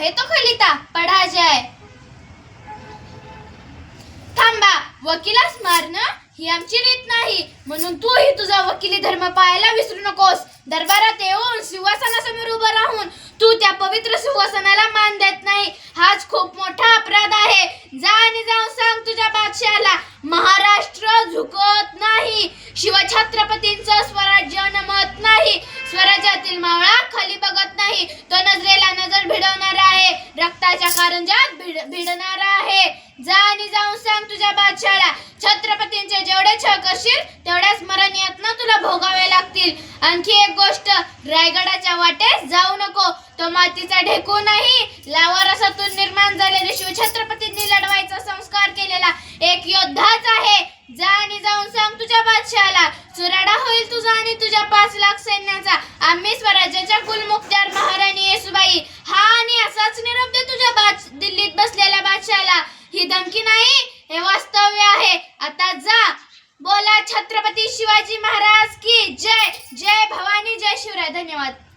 आहे तो खलिता पढ़ा थांबा वकिलास मारणं ही आमची रीत नाही. म्हणून तूही तुझा वकिली धर्म पाहायला विसरू नकोस. दरबारात येऊन सिंहासनासमोर उभं राहून तू त्या पवित्र सिंहासनाला मान देत नाही. हाच खूप मोठा अपराध आहे. जा आणि जाऊन सांग तुझ्या बादशाला महाराष्ट्र झुकत नाही. शिवछत्रपतींचं स्वराज्य नमत नाही. स्वराज्यातील मावळा रक्ताच्या कारंजात भिड भिडणारा आहे. जा आणि जाऊन सांग तुझ्या बादशाला. छत्रपतींचे जेवढे छळ करशील तेवढ्याच मरण यातना तुला भोगावे लागतील. आणखी एक गोष्ट रायगडाच्या वाटेस जाऊ नको. तो मातीचा ढेकू नाही. लावारसातून निर्माण झालेले शिव छत्रपतींनी लढवायचा संस्कार केलेला एक योद्धाच आहे. जा आणि जाऊन सांग तुझ्या बादशाला. चुराडा होईल तुझा आणि तुझ्या पाच लाख सैन्याचा. आम्ही स्वराज्याच्या कुलमुखत्यार महाराणी येसुबाई हा आणि असाच निरोप दे तुझ्या बाद दिल्लीत बसलेल्या बादशाला ही धमकी नाही हे वास्तव्य आहे. आता जा. बोला छत्रपती शिवाजी महाराज की जय. जय भवानी जय शिवराय. धन्यवाद.